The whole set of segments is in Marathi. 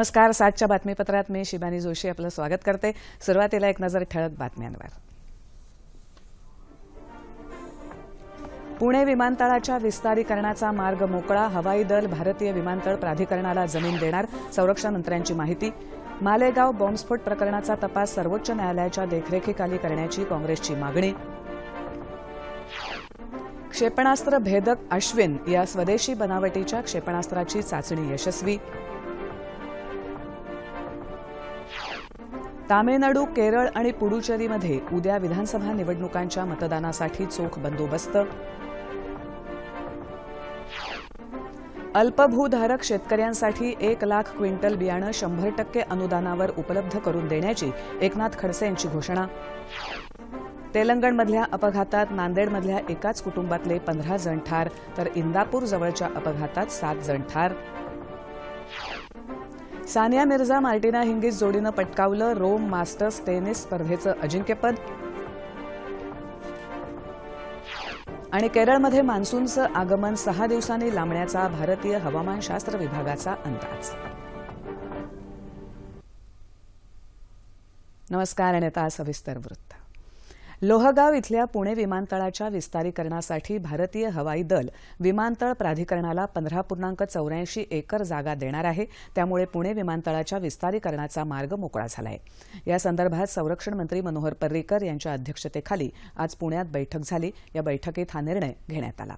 नमस्कार सातच्या बातमीपत्रात मी शिबानी जोशी आपलं स्वागत करते. सुरुवातीला एक नजर ठळक बातम्यांवर. पुणे विमानतळाच्या विस्तारीकरणाचा मार्ग मोकळा हवाई दल भारतीय विमानतळ प्राधिकरणाला जमीन देणार संरक्षण मंत्र्यांची माहिती. मालेगाव बॉम्बस्फोट प्रकरणाचा तपास सर्वोच्च न्यायालयाच्या देखरेखीखाली करण्याची काँग्रेसची मागणी. क्षेपणास्त्र भेदक अश्विन या स्वदेशी बनावटीच्या क्षेपणास्त्राची चाचणी यशस्वी. तामिळनाडू केरळ आणि पुडुचेरीमध्ये उद्या विधानसभा निवडणुकांच्या मतदानासाठी चोख बंदोबस्त. अल्पभूधारक शेतकऱ्यांसाठी एक लाख क्विंटल बियाणं शंभर टक्के अनुदानावर उपलब्ध करून देण्याची एकनाथ खडसे यांची घोषणा. तेलंगणमधल्या अपघातात नांदेडमधल्या एकाच कुटुंबातले पंधरा जण ठार तर इंदापूर जवळच्या अपघातात सात जण ठार. सानिया मिर्झा मार्टिना हिंगीस जोडीनं पटकावलं रोम मास्टर्स टेनिस स्पर्धेचं अजिंक्यपद. आणि केरळमध्ये मान्सूनचं आगमन सहा दिवसांनी लांबण्याचा भारतीय हवामानशास्त्र विभागाचा अंदाज. नमस्कार आणि आता सविस्तर वृत्त. लोहगाव इथल्या पुणे विमानतळाच्या विस्तारीकरणासाठी भारतीय हवाई दल विमानतळ प्राधिकरणाला पंधरा पूर्णांक चौऱ्याऐंशी एकर जागा देणार आहे. त्यामुळे पुणे विमानतळाच्या विस्तारीकरणाचा मार्ग मोकळा झाला आहे या संदर्भात संरक्षण मंत्री मनोहर पर्रीकर यांच्या अध्यक्षतेखाली आज पुण्यात बैठक झाली. या बैठकीत हा निर्णय घेण्यात आला.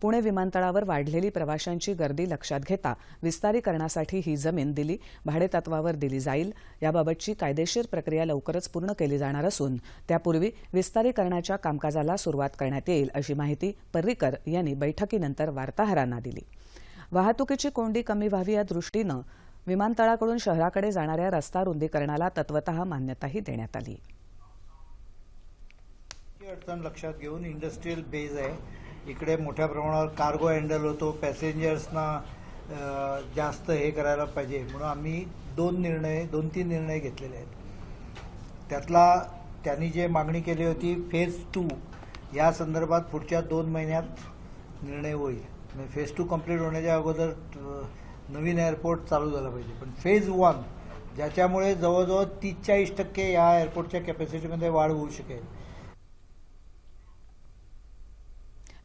पुणे विमानतळावर वाढलेली प्रवाशांची गर्दी लक्षात घेता विस्तारीकरणासाठी ही जमीन दिली भाडेतत्वावर दिली जाईल. याबाबतची कायदेशीर प्रक्रिया लवकरच पूर्ण केली जाणार असून त्यापूर्वी विस्तारीकरणाच्या कामकाजाला सुरुवात करण्यात येईल अशी माहिती पर्रीकर यांनी बैठकीनंतर वार्ताहरांना दिली. वाहतुकीची कोंडी कमी व्हावी या दृष्टीनं विमानतळाकडून शहराकडे जाणाऱ्या रस्ता रुंदीकरणाला तत्वत मान्यताही देण्यात आली. अडचण लक्षात घेऊन इंडस्ट्रीयल बेज आहे. इकडे मोठ्या प्रमाणावर कार्गो हँडल होतो पॅसेंजर्सना जास्त हे करायला पाहिजे. म्हणून आम्ही दोन निर्णय दोन तीन निर्णय घेतलेले आहेत. त्यातला त्यांनी जे मागणी केली होती फेज टू या संदर्भात पुढच्या दोन महिन्यात निर्णय होईल. म्हणजे फेज टू कंप्लीट होण्याच्या अगोदर नवीन एअरपोर्ट चालू झाला पाहिजे. पण फेज वन ज्याच्यामुळे जवळजवळ तीस चाळीस टक्के या एअरपोर्टच्या कॅपॅसिटीमध्ये वाढ होऊ शकेल.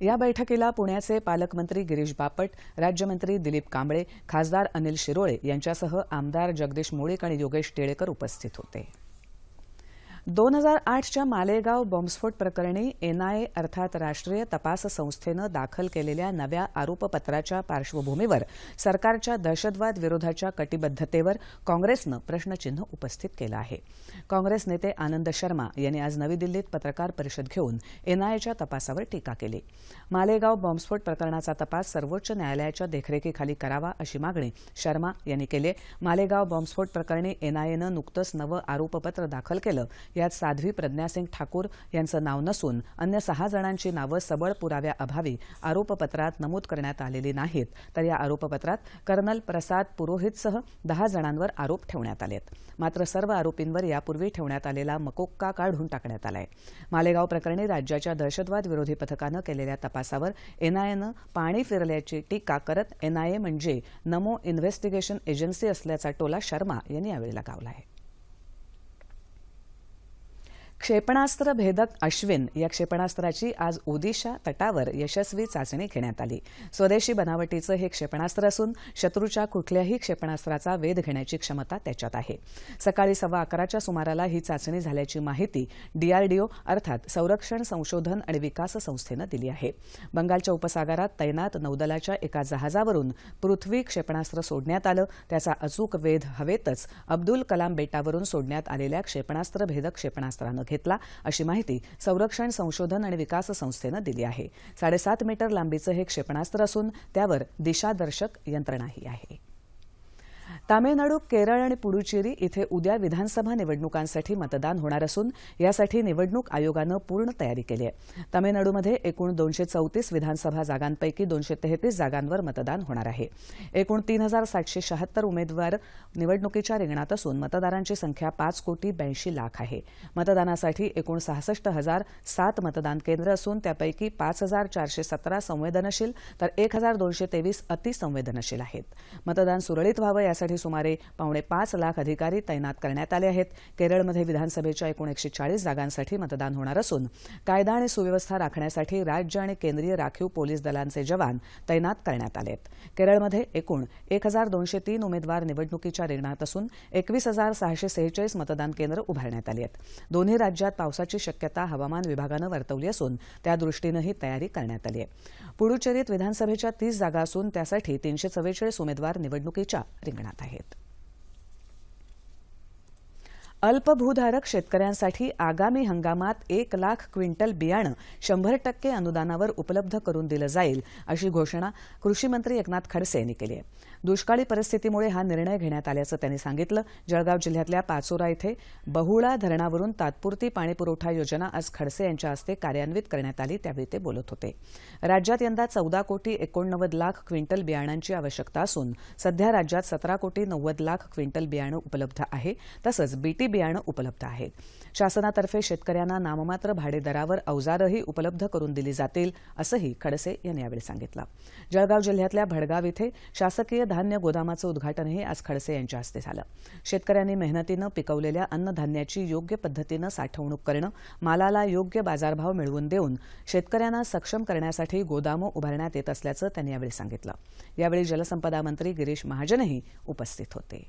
या बैठकीला पुण्याचे पालकमंत्री गिरीश बापट राज्यमंत्री दिलीप कांबळे खासदार अनिल शिरोळे यांच्यासह आमदार जगदीश मुळीक आणि योगेश टिळेकर उपस्थित होते. दोन हजार आठच्या मालेगाव बॉम्बस्फोट प्रकरणी एनआयए अर्थात राष्ट्रीय तपास संस्थेनं दाखल केलेल्या नव्या आरोपपत्राच्या पार्श्वभूमीवर सरकारच्या दहशतवाद विरोधाच्या कटिबद्धतेवर काँग्रेसनं प्रश्नचिन्ह उपस्थित केलं आहे. काँग्रेस नेते आनंद शर्मा यांनी आज नवी दिल्लीत पत्रकार परिषद घेऊन एनआयएच्या तपासावर टीका केली. मालेगाव बॉम्बस्फोट प्रकरणाचा तपास सर्वोच्च न्यायालयाच्या देखरेखीखाली करावा अशी मागणी शर्मा यांनी केली. मालेगाव बॉम्बस्फोट प्रकरणी एनआयएनं नुकतंच नवं आरोपपत्र दाखल केलं. यात साध्वी प्रज्ञासिंग ठाकूर यांचं नाव नसून अन्य सहा जणांची नावं सबळ पुराव्याअभावी आरोपपत्रात नमूद करण्यात आलेली नाहीत तर या आरोपपत्रात कर्नल प्रसाद पुरोहितसह दहा जणांवर आरोप ठेवण्यात आलेत. मात्र सर्व आरोपींवर यापूर्वी ठेवण्यात आलेला मकोक्का काढून टाकण्यात आलाय. मालेगाव प्रकरणी राज्याच्या दहशतवाद विरोधी पथकानं केलेल्या तपासावर एनआयएनं पाणी फिरल्याची टीका करत एनआयए म्हणजे नमो इन्व्हेस्टिगेशन एजन्सी असल्याचा टोला शर्मा यांनी यावेळी लगावला आहे. क्षेपणास्त्र भेदक अश्विन या क्षेपणास्त्राची आज ओदिशा तटावर यशस्वी चाचणी घेण्यात आली. स्वदेशी बनावटीचं हे क्षेपणास्त्र असून शत्रूच्या कुठल्याही क्षेपणास्त्राचा वेध घेण्याची क्षमता त्याच्यात आहे. सकाळी सव्वा अकराच्या सुमाराला ही चाचणी झाल्याची माहिती डीआरडीओ अर्थात संरक्षण संशोधन आणि विकास संस्थेनं दिली आहे. बंगालच्या उपसागरात तैनात नौदलाच्या एका जहाजावरून पृथ्वी क्षेपणास्त्र सोडण्यात आलं. त्याचा अचूक वेध हवेतच अब्दुल कलाम बेटावरून सोडण्यात आलेल्या क्षेपणास्त्र भेदक क्षेपणास्त्रानं घेतला अशी माहिती संरक्षण संशोधन आणि विकास संस्थेनं दिली आहे. साडेसात मीटर लांबीचं हे क्षेपणास्त्र असून त्यावर दिशादर्शक यंत्रणाही आहे. तामिळनाडू केरळ आणि पुडुचेरी इथे उद्या विधानसभा निवडणुकांसाठी मतदान होणार असून यासाठी निवडणूक आयोगानं पूर्ण तयारी केली आहे. तामिळनाडूमध्ये एकूण दोनशे चौतीस विधानसभा जागांपैकी दोनशे तेहतीस जागांवर मतदान होणार आहे. एकूण तीन हजार सातशे शहात्तर उमेदवार निवडणुकीच्या रिंगणात असून मतदारांची संख्या पाच कोटी ब्याऐंशी लाख आहे. मतदानासाठी एकूण सहासष्ट हजार सात मतदान केंद्र असून त्यापैकी पाच हजार चारशे सतरा संवेदनशील तर एक हजार दोनशे तेवीस अतिसंवेदनशील आहेत. मतदान सुरळीत व्हावं यासाठी यासाठी सुमारे पावणे पाच लाख अधिकारी तैनात करण्यात आले आहेत. केरळमध्ये विधानसभेच्या एकूण एकशे चाळीस जागांसाठी मतदान होणार असून कायदा आणि सुव्यवस्था राखण्यासाठी राज्य आणि केंद्रीय राखीव पोलीस दलांचे जवान तैनात करण्यात आले केरळमध्ये एकूण एक हजार दोनशे तीन उमेदवार निवडणुकीच्या रिंगणात असून एकवीस हजार सहाशे सेहेचाळीस मतदान केंद्र उभारण्यात आली आहेत. दोन्ही राज्यात पावसाची शक्यता हवामान विभागानं वर्तवली असून त्यादृष्टीनंही तयारी करण्यात आली आहे. पुडुचेरीत विधानसभेच्या तीस जागा असून त्यासाठी तीनशे चव्वेचाळीस उमेदवार निवडणुकीच्या रिंगणात आहेत. अल्पभूधारक शेतकऱ्यांसाठी आगामी हंगामात एक लाख क्विंटल बियाणं शंभर टक्के अनुदानावर उपलब्ध करून दिलं जाईल अशी घोषणा कृषी मंत्री एकनाथ खडसे यांनी केली आहे. दुष्काळी परिस्थितीमुळे हा निर्णय घेण्यात आल्याचं त्यांनी सांगितलं. जळगाव जिल्ह्यातल्या पाचोरा इथे बहुळा धरणावरून तात्पुरती पाणीपुरवठा योजना आज खडसे यांच्या हस्ते कार्यान्वित करण्यात आली त्यावेळी ते बोलत होते. राज्यात यंदा चौदा कोटी एकोणनव्वद लाख क्विंटल बियाणांची आवश्यकता असून सध्या राज्यात सतरा कोटी नव्वद लाख क्विंटल बियाणं उपलब्ध आहे तसंच बीटी बियाणं उपलब्ध आहेत. शासनातर्फे शेतकऱ्यांना नाममात्र भाडेदरावर अवजारही उपलब्ध करून दिली जातील असंही खडसे यांनी यावेळी सांगितलं. जळगाव जिल्ह्यातल्या भडगाव इथे शासकीय धान्य गोदामाचं उद्घाटनही आज खडसे यांच्या हस्ते झालं. शेतकऱ्यांनी मेहनतीनं पिकवलेल्या अन्नधान्याची योग्य पद्धतीनं साठवणूक करणं मालाला योग्य बाजारभाव मिळवून देऊन शेतकऱ्यांना सक्षम करण्यासाठी गोदामं उभारण्यात येत असल्याचं त्यांनी यावेळी सांगितलं. यावेळी जलसंपदा मंत्री गिरीश महाजनही उपस्थित होते.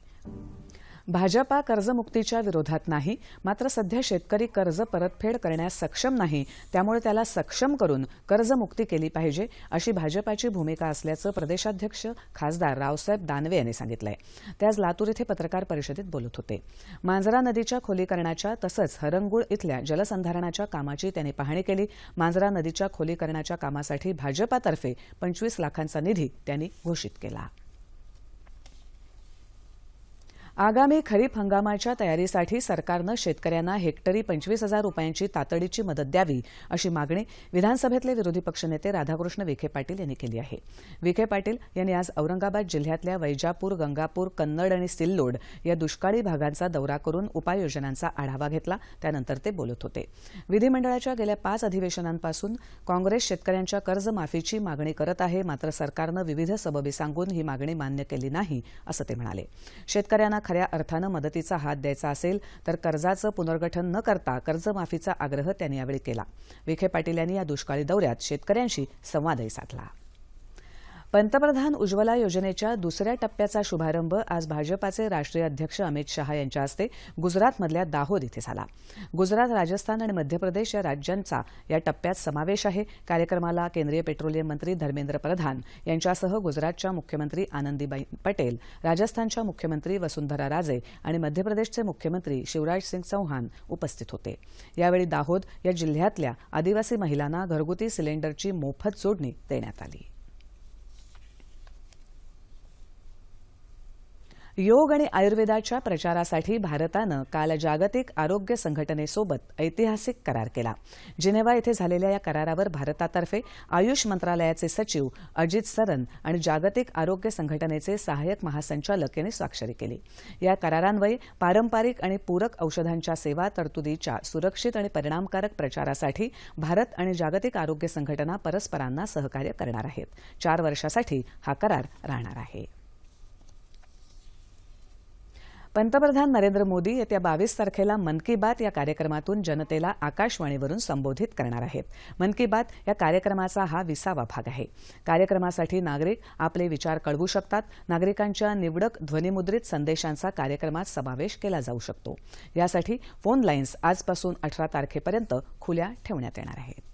भाजपा कर्जमुक्तीच्या विरोधात नाही मात्र सध्या शेतकरी कर्ज परतफेड करण्यास सक्षम नाही त्यामुळे त्याला सक्षम करून कर्जमुक्ती केली पाहिजे अशी भाजपाची भूमिका असल्याचं प्रदेशाध्यक्ष खासदार रावसाहेब दानवे यांनी सांगितलंय. ते आज लातूर इथे पत्रकार परिषदेत बोलत होते. मांजरा नदीच्या खोलीकरणाच्या तसंच हरंगुळ इथल्या जलसंधारणाच्या कामाची त्यांनी पाहणी केली. मांजरा नदीच्या खोलीकरणाच्या कामासाठी भाजपातर्फे पंचवीस लाखांचा निधी त्यांनी घोषित केला. आगामी खरीप हंगामाच्या तयारीसाठी सरकारनं शेतकऱ्यांना हेक्टरी पंचवीस हजार रुपयांची तातडीची मदत द्यावी अशी मागणी विधानसभेतले विरोधी पक्षनेते राधाकृष्ण विखे पाटील यांनी केली आहे. विखे पाटील यांनी आज औरंगाबाद जिल्ह्यातल्या वैजापूर गंगापूर कन्नड आणि सिल्लोड या दुष्काळी भागांचा दौरा करून उपाययोजनांचा आढावा घेतला. त्यानंतर ते बोलत होते. विधिमंडळाच्या गेल्या पाच अधिवेशनांपासून काँग्रेस शेतकऱ्यांच्या कर्जमाफीची मागणी करत आहे मात्र सरकारनं विविध सबबी सांगून ही मागणी मान्य केली नाही असं ते म्हणाले. शेतकऱ्यांना खऱ्या अर्थानं मदतीचा हात द्यायचा असेल तर कर्जाचं पुनर्गठन न करता कर्जमाफीचा आग्रह त्यांनी यावेळी केला. विखे पाटील यांनी या दुष्काळी दौऱ्यात शेतकऱ्यांशी संवादही साधला. पंतप्रधान उज्ज्वला योजनेच्या दुसऱ्या टप्प्याचा शुभारंभ आज भाजपाचे राष्ट्रीय अध्यक्ष अमित शहा यांच्या हस्ते गुजरातमधल्या दाहोद इथे झाला. गुजरात राजस्थान आणि मध्य प्रदेश या राज्यांचा या टप्प्यात समावेश आहे. कार्यक्रमाला केंद्रीय पेट्रोलियम मंत्री धर्मेंद्र प्रधान यांच्यासह गुजरातच्या मुख्यमंत्री आनंदीबाई पटेल राजस्थानच्या मुख्यमंत्री वसुंधरा राजे आणि मध्य प्रदेशचे मुख्यमंत्री शिवराज सिंग चौहान उपस्थित होते. यावेळी दाहोद या जिल्ह्यातल्या आदिवासी महिलांना घरगुती सिलेंडरची मोफत जोडणी देण्यात आली. योग आणि आयुर्वेदाच्या प्रचारासाठी भारतानं काल जागतिक आरोग्य संघटनेसोबत ऐतिहासिक करार केला. जिनेवा इथे झालेल्या या करारावर भारतातर्फे आयुष मंत्रालयाचे सचिव अजित सरन आणि जागतिक आरोग्य संघटनेचे सहाय्यक महासंचालक यांनी स्वाक्षरी केली. या करारान्वये पारंपरिक आणि पूरक औषधांच्या सेवा तरतुदीच्या सुरक्षित आणि परिणामकारक प्रचारासाठी भारत आणि जागतिक आरोग्य संघटना परस्परांना सहकार्य करणार आहेत. चार वर्षासाठी हा करार राहणार आहे. पंतप्रधान नरेंद्र मोदी येत्या बावीस तारखेला मन की बात या कार्यक्रमातून जनतेला आकाशवाणीवरून संबोधित करणार आहेत. मन की बात या कार्यक्रमाचा हा विसावा भाग आहे. कार्यक्रमासाठी नागरिक आपले विचार कळवू शकतात. नागरिकांच्या निवडक ध्वनिमुद्रित संदेशांचा कार्यक्रमात समावेश केला जाऊ शकतो. यासाठी फोन लाईन्स आजपासून अठरा तारखेपर्यंत खुल्या ठेवण्यात येणार आहेत.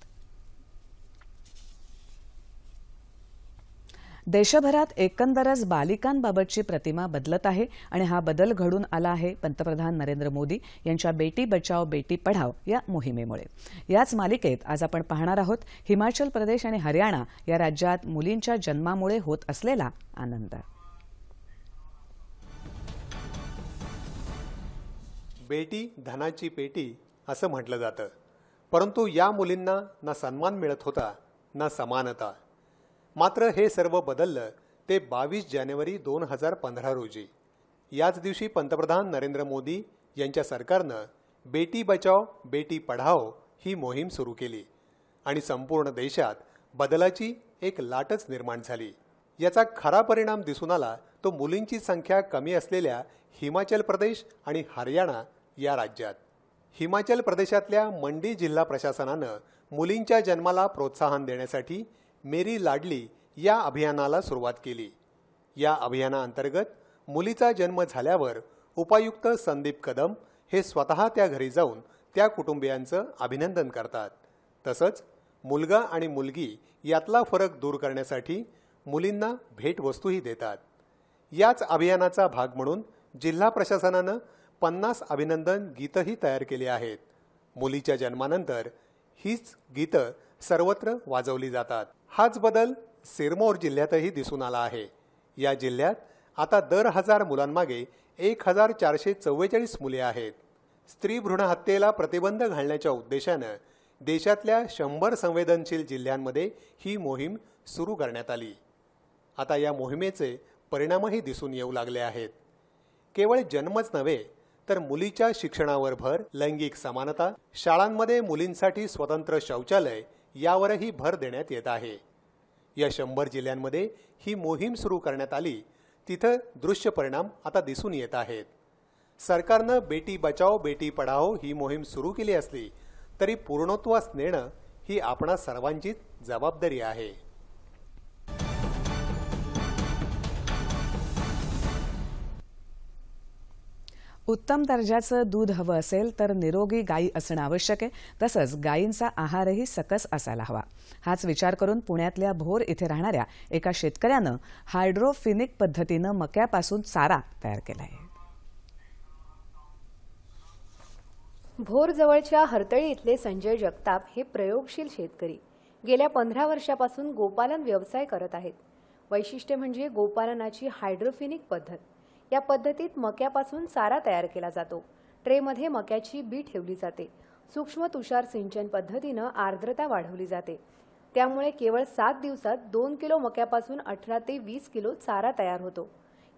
देशभरात एकंदरच बालिकांबाबतची प्रतिमा बदलत आहे आणि हा बदल घडून आला आहे पंतप्रधान नरेंद्र मोदी यांच्या बेटी बचाव बेटी पढाव या मोहिमेमुळे. याच मालिकेत आज आपण पाहणार आहोत हिमाचल प्रदेश आणि हरियाणा या राज्यात मुलींच्या जन्मामुळे होत असलेला आनंद. बेटी धनाची पेटी असं म्हटलं जातं. परंतु या मुलींना ना सन्मान मिळत होता ना समानता. मात्र हे सर्व बदललं ते बावीस जानेवारी दोन हजार पंधरा रोजी. याच दिवशी पंतप्रधान नरेंद्र मोदी यांच्या सरकारनं बेटी बचाव बेटी पढाओ ही मोहीम सुरू केली आणि संपूर्ण देशात बदलाची एक लाटच निर्माण झाली. याचा खरा परिणाम दिसून आला तो मुलींची संख्या कमी असलेल्या हिमाचल प्रदेश आणि हरियाणा या राज्यात. हिमाचल प्रदेशातल्या मंडी जिल्हा प्रशासनानं मुलींच्या जन्माला प्रोत्साहन देण्यासाठी मेरी लाडली या अभियानाला सुरुवात केली. या अभियानाअंतर्गत मुलीचा जन्म झाल्यावर उपायुक्त संदीप कदम हे स्वतः त्या घरी जाऊन त्या कुटुंबियांचं अभिनंदन करतात. तसंच मुलगा आणि मुलगी यातला फरक दूर करण्यासाठी मुलींना भेटवस्तूही देतात. याच अभियानाचा भाग म्हणून जिल्हा प्रशासनानं पन्नास अभिनंदन गीतही तयार केली आहेत. मुलीच्या जन्मानंतर हीच गीतं सर्वत्र वाजवली जातात. हाच बदल सिरमौर जिल्ह्यातही दिसून आला आहे. या जिल्ह्यात आता दर हजार मुलांमागे एक हजार चारशे चव्वेचाळीस मुले आहेत. स्त्री भ्रूण हत्येला प्रतिबंध घालण्याच्या उद्देशानं देशातल्या शंभर संवेदनशील जिल्ह्यांमध्ये ही मोहीम सुरू करण्यात आली. आता या मोहिमेचे परिणामही दिसून येऊ लागले आहेत. केवळ जन्मच नव्हे तर मुलीच्या शिक्षणावर भर लैंगिक समानता शाळांमध्ये मुलींसाठी स्वतंत्र शौचालय यावरही भर देण्यात येत आहे. या शंभर जिल्ह्यांमध्ये ही मोहीम सुरू करण्यात आली. तिथं दृश्य परिणाम आता दिसून येत आहेत. सरकारनं बेटी बचाओ बेटी पढाओ ही मोहीम सुरू केली असली तरी पूर्णत्वास नेणं ही आपणा सर्वांचीच जबाबदारी आहे. उत्तम दर्जाचं दूध हवं असेल तर निरोगी गायी असणं आवश्यक आहे. तसंच गायींचा आहारही सकस असायला हवा. हाच विचार करून पुण्यातल्या भोर इथे राहणाऱ्या एका शेतकऱ्यानं हायड्रोफिनिक पद्धतीनं मक्यापासून चारा तयार केला आहे भोरजवळच्या हरतळी इथले संजय जगताप हे प्रयोगशील शेतकरी. गेल्या पंधरा वर्षापासून गोपालन व्यवसाय करत आहेत. वैशिष्ट्य म्हणजे गोपालनाची हायड्रोफिनिक पद्धत. या पद्धतीत मक्यापासून चारा तयार केला जातो. ट्रेमध्ये मक्याची बी ठेवली जाते. सूक्ष्म तुषार सिंचन पद्धतीनं आर्द्रता वाढवली जाते. त्यामुळे केवळ सात दिवसात दोन किलो मक्यापासून अठरा ते वीस किलो चारा तयार होतो.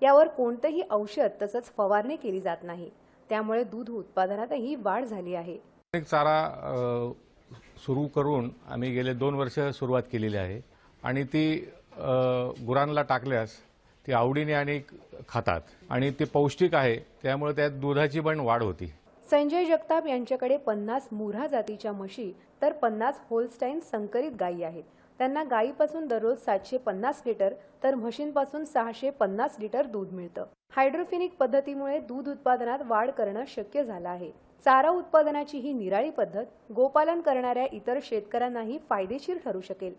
यावर कोणतंही औषध तसंच फवारणी केली जात नाही. त्यामुळे दूध उत्पादनातही वाढ झाली आहे. चारा सुरू करून आम्ही गेले दोन वर्ष सुरुवात केलेली आहे. आणि ती गुरांना टाकल्यास ते आवडीने आणि खातात. आणि ते पौष्टिक आहे त्यामुळे त्यात दुधाची पण वाढ होती. संजय जगताप यांच्याकडे पन्नास मुरा जातीच्या म्हशी तर पन्नास होलस्टाईन संकरित गायी आहेत. त्यांना गायीपासून दररोज सातशे पन्नास लिटर तर म्हशींपासून सहाशे पन्नास लिटर दूध मिळतं. हायड्रोफिनिक पद्धतीमुळे दूध उत्पादनात वाढ करणं शक्य झालं आहे. चारा उत्पादनाची ही निराळी पद्धत गोपालन करणाऱ्या इतर शेतकऱ्यांनाही फायदेशीर ठरू शकेल.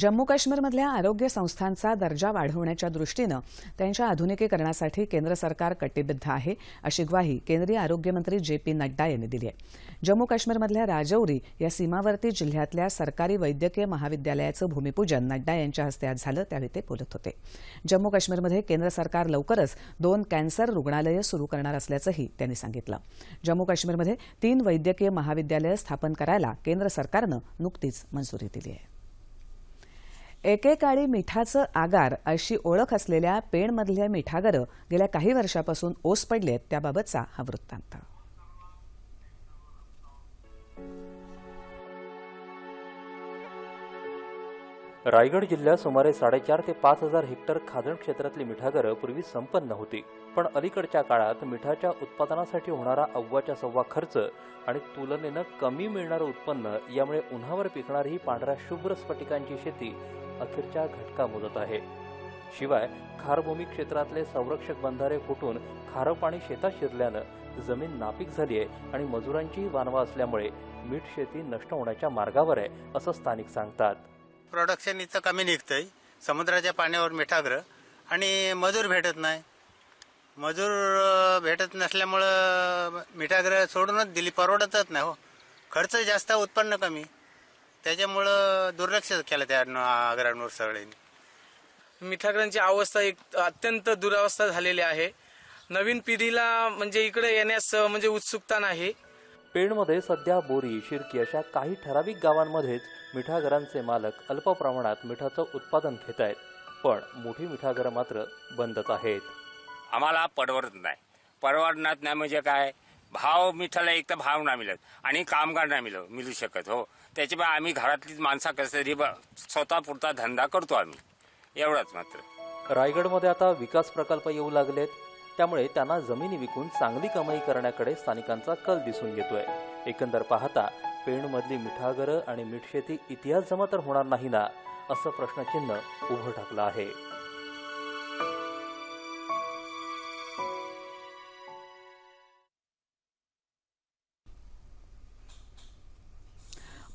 जम्मू काश्मीरमधल्या आरोग्य संस्थांचा दर्जा वाढवण्याच्या दृष्टीनं त्यांच्या आधुनिकीकरणासाठी केंद्र सरकार कटिबद्ध आहे अशी ग्वाही केंद्रीय आरोग्यमंत्री जे पी नड्डा यांनी दिली आहे. जम्मू काश्मीरमधल्या राजौरी या सीमावर्ती जिल्ह्यातल्या सरकारी वैद्यकीय महाविद्यालयाचं भूमिपूजन नड्डा यांच्या हस्ते आज झालं त्यावेळी ते बोलत होते. जम्मू काश्मीरमध्ये केंद्र सरकार लवकरच दोन कॅन्सर रुग्णालयं सुरू करणार असल्याचंही त्यांनी सांगितलं. जम्मू काश्मीरमध्ये तीन वैद्यकीय महाविद्यालयं स्थापन करायला केंद्र सरकारनं नुकतीच मंजुरी दिली आहे. एकेकाळी मिठाचं आगार अशी ओळख असलेल्या पेणमधल्या मिठागरं गेल्या काही वर्षापासून ओस पडलेत त्याबाबतचा हा वृत्तांत. रायगड जिल्ह्यात सुमारे साडेचार ते पाच हजार हेक्टर खाजण क्षेत्रातली मिठागरं पूर्वी संपन्न होती. पण अलीकडच्या काळात मिठाच्या उत्पादनासाठी होणारा अव्वाच्या सव्वा खर्च आणि तुलनेनं कमी मिळणारं उत्पन्न यामुळे उन्हावर पिकणारी ही पांढऱ्या शुभ्र स्फटिकांची शेती अखेरच्या घटका मोजत आहे. शिवाय खारभूमी क्षेत्रातले संरक्षक बंधारे फुटून खारं पाणी शेतात शिरल्यानं जमीन नापीक झाली आहे आणि मजुरांचीही वानवा असल्यामुळे मीठ शेती नष्ट होण्याच्या मार्गावर आहे असं स्थानिक सांगतात. प्रोडक्शन इथं कमी निघतंय. समुद्राच्या पाण्यावर मिठाग्र आणि मजूर भेटत नाही. मजूर भेटत नसल्यामुळं मिठाग्र सोडूनच दिली परवडतच नाही हो. खर्च जास्त उत्पन्न कमी. त्याच्यामुळं दुर्लक्ष केलं त्या आग्रांवर सगळ्यांनी. मिठागरांची अवस्था एक अत्यंत दुरावस्था झालेली आहे. नवीन पिढीला म्हणजे इकडे येण्यास म्हणजे उत्सुकता नाही. पेणमध्ये सध्या बोरी शिर्की अशा काही ठराविक गावांमध्येच मिठागरांचे मालक अल्प प्रमाणात मिठाचं उत्पादन घेत आहेत. पण मोठी मिठागरं मात्र बंदच आहेत. आम्हाला परवडत नाही. परवडणार नाही म्हणजे काय? भाव मिठाला एक तर भाव नाही मिळत आणि कामगार नाही मिळत मिळू शकत हो. त्याच्यामुळे आम्ही घरातलीच माणसा कसं तरी स्वतः पुरता धंदा करतो आम्ही. एवढाच मात्र. रायगडमध्ये आता विकास प्रकल्प येऊ लागलेत. त्यामुळे त्यांना जमिनी विकून चांगली कमाई करण्याकडे स्थानिकांचा कल दिसून येतोय. एकंदर पाहता पेणमधली मिठागरं आणि मीठशेती इतिहास जमा तर होणार नाही ना असं प्रश्नचिन्ह उभं ठाकलं आहे.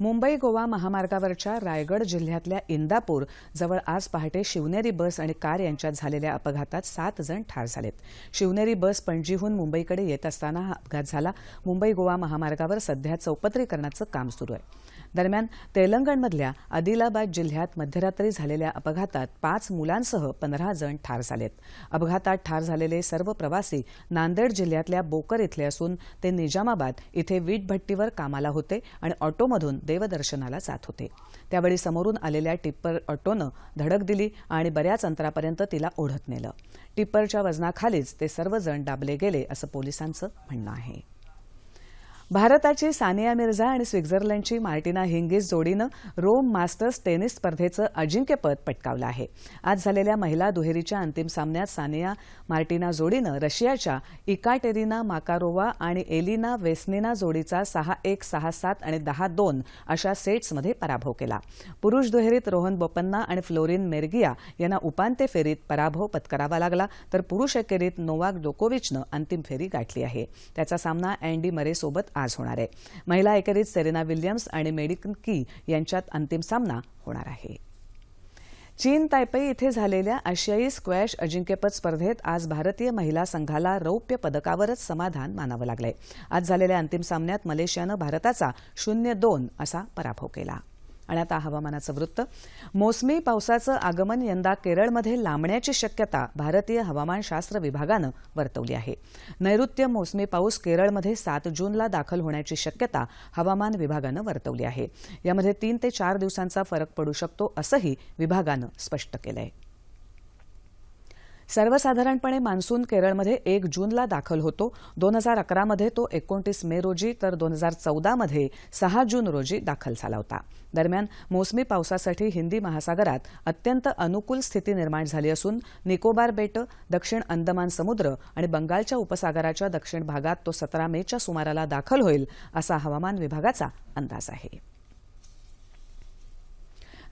मुंबई गोवा महामार्गावरच्या रायगड जिल्ह्यातल्या इंदापूर जवळ आज पहाटे शिवनेरी बस आणि कार यांच्यात झालेल्या अपघातात सात जण ठार झालेत. शिवनेरी बस पणजीहून मुंबईकडे येत असताना हा अपघात झाला. मुंबई गोवा महामार्गावर सध्या चौपत्रीकरणाचं काम सुरू आहे. दरम्यान तेलंगणमधल्या आदिलाबाद जिल्ह्यात मध्यरात्री झालेल्या अपघातात पाच मुलांसह पंधरा जण ठार झालेत. अपघातात ठार झालेले सर्व प्रवासी नांदेड जिल्ह्यातल्या बोकर इथले असून ते निजामाबाद इथे वीट भट्टीवर कामाला होते आणि ऑटोमधून देवदर्शनाला जात होते. त्यावेळी समोरून आलेल्या टिप्पर ऑटोनं धडक दिली आणि बऱ्याच अंतरापर्यंत तिला ओढत नेलं. टिप्परच्या वजनाखालीच ते सर्वजण दाबले गेले असं पोलिसांचं म्हणणं आहे. भारताची सानिया मिर्झा आणि स्वित्झर्लंडची मार्टिना हिंगिस जोडीनं रोम मास्टर्स टेनिस स्पर्धेचं अजिंक्यपद पटकावलं आहे. आज झालेल्या महिला दुहेरीच्या अंतिम सामन्यात सानिया मार्टिना जोडीनं रशियाच्या इकाटेरिना माकारोवा आणि एलिना वेस्निना जोडीचा सहा एक सहा सात आणि दहा दोन अशा सेट्समध्ये पराभव केला. पुरुष दुहेरीत रोहन बोपन्ना आणि फ्लोरिन मेर्गिया यांना उपांत्य फेरीत पराभव पत्करावा लागला तर पुरुष एकेरीत नोवाक जोकोविचनं अंतिम फेरी गाठली आहे. त्याचा सामना अँडी मरेसोबत आज होणार आहे. महिला एकेरीत सेरेना विल्यम्स आणि मेडिकन की यांच्यात अंतिम सामना होणार आहे. चीन तायपई इथे झालेल्या आशियाई स्क्वॅश अजिंक्यपद स्पर्धेत आज भारतीय महिला संघाला रौप्य पदकावरच समाधान मानावं लागलंय. आज झालेल्या अंतिम सामन्यात मलेशियानं भारताचा शून्य दोन असा पराभव केला. आणि आता हवामानाचं वृत्त. मोसमी पावसाचं आगमन यंदा केरळमध्ये लांबण्याची शक्यता भारतीय हवामानशास्त्र विभागानं वर्तवली आहे. नैऋत्य मोसमी पाऊस केरळमध्ये सात जूनला दाखल होण्याची शक्यता हवामान विभागानं वर्तवली आहे. यामध्ये तीन ते चार दिवसांचा फरक पडू शकतो असंही विभागानं स्पष्ट केलं आहे सर्वसाधारणपणे मान्सून केरळमध्ये एक जूनला दाखल होतो. दोन हजार अकरामध्ये तो एकोणतीस मे रोजी तर दोन हजार चौदामध्ये सहा जून रोजी दाखल झाला होता. दरम्यान मोसमी पावसासाठी हिंदी महासागरात अत्यंत अनुकूल स्थिती निर्माण झाली असून निकोबार बेटं दक्षिण अंदमान समुद्र आणि बंगालच्या उपसागराच्या दक्षिण भागात तो सतरा मेच्या सुमाराला दाखल होईल असा हवामान विभागाचा अंदाज आहे.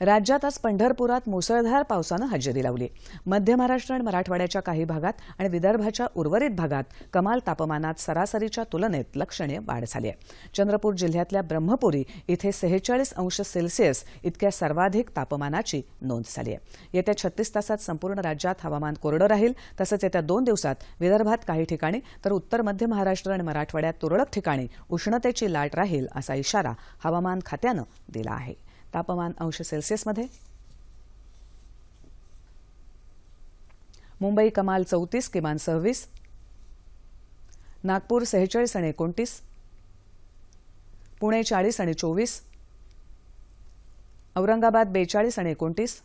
राज्यात आज पंढरपुरात मुसळधार पावसानं हजेरी लावली. मध्य महाराष्ट्र आणि मराठवाड्याच्या काही भागात आणि विदर्भाच्या उर्वरित भागात कमाल तापमानात सरासरीच्या तुलनेत लक्षणीय वाढ झाली आहे. चंद्रपूर जिल्ह्यातल्या ब्रह्मपुरी इथे सेहेचाळीस अंश सेल्सिअस इतक्या सर्वाधिक तापमानाची नोंद झाली आहे. येत्या छत्तीस तासात संपूर्ण राज्यात हवामान कोरडं राहील. तसंच येत्या दोन दिवसात विदर्भात काही ठिकाणी तर उत्तर मध्य महाराष्ट्र आणि मराठवाड्यात तुरळक ठिकाणी उष्णतेची लाट राहील असा इशारा हवामान खात्यानं दिला आहे. तापमान अंश सेल्सिअसमध्ये. मुंबई कमाल चौतीस किमान सव्वीस. नागपूर सेहेचाळीस आणि एकोणतीस. पुणे चाळीस आणि चोवीस. औरंगाबाद बेचाळीस आणि एकोणतीस.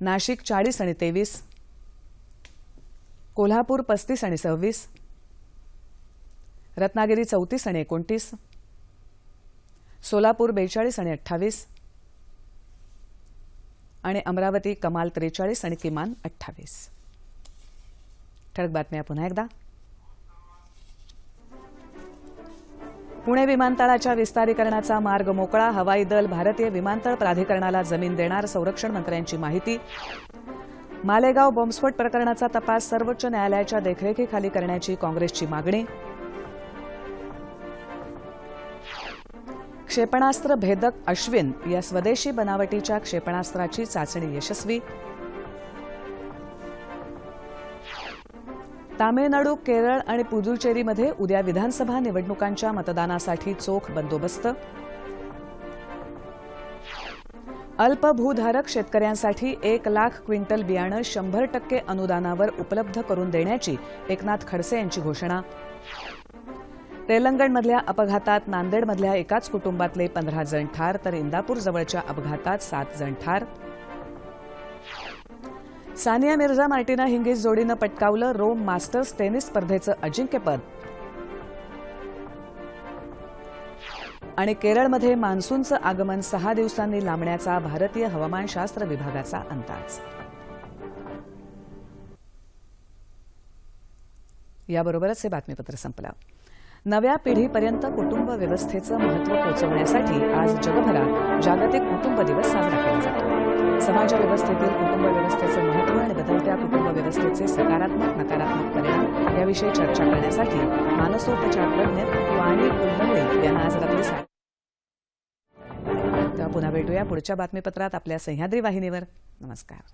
नाशिक चाळीस आणि तेवीस. कोल्हापूर पस्तीस आणि सव्वीस. रत्नागिरी चौतीस आणि एकोणतीस. सोलापूर बेचाळीस आणि अठ्ठावीस. आणि अमरावती कमाल त्रेचाळीस आणि किमान अठ्ठावीस. ठळक बातम्या पुन्हा एकदा. पुणे विमानतळाच्या विस्तारीकरणाचा मार्ग मोकळा हवाई दल भारतीय विमानतळ प्राधिकरणाला जमीन देणार संरक्षण मंत्र्यांची माहिती. मालेगाव बॉम्बस्फोट प्रकरणाचा तपास सर्वोच्च न्यायालयाच्या देखरेखीखाली करण्याची काँग्रेसची मागणी. क्षेपणास्त्र भेदक अश्विन या स्वदेशी बनावटीच्या क्षेपणास्त्राची चाचणी यशस्वी. तामिळनाडू केरळ आणि पुदुचेरीमध्ये उद्या विधानसभा निवडणुकांच्या मतदानासाठी चोख बंदोबस्त. अल्पभूधारक शेतकऱ्यांसाठी एक लाख क्विंटल बियाणं शंभर टक्के अनुदानावर उपलब्ध करून देण्याची एकनाथ खडसे यांची घोषणा. तेलंगणमधल्या अपघातात नांदेडमधल्या एकाच कुटुंबातले पंधरा जण ठार तर इंदापूर जवळच्या अपघातात सात जण ठार. सानिया मिर्झा मार्टिना हिंगीज जोडीनं पटकावलं रोम मास्टर्स टेनिस स्पर्धेचं अजिंक्यपद. आणि केरळमध्ये मान्सूनचं आगमन सहा दिवसांनी लांबण्याचा भारतीय हवामानशास्त्र विभागाचा अंदाज. याबरोबरच हे बातमीपत्र संपलं. नव्या पिढीपर्यंत कुटुंब व्यवस्थेचं महत्त्व पोहोचवण्यासाठी आज जगभरात जागतिक कुटुंब दिवस साजरा केला जातो. समाज व्यवस्थेतील कुटुंब व्यवस्थेचं महत्त्व आणि बदलत्या कुटुंब व्यवस्थेचे सकारात्मक नकारात्मक परिणाम याविषयी चर्चा करण्यासाठी मानसोपचार तज्ज्ञ वाणी कुलकर्णी यांना आज रात्री पुन्हा भेटूया पुढच्या बातमीपत्रात आपल्या सह्याद्री वाहिनीवर. नमस्कार.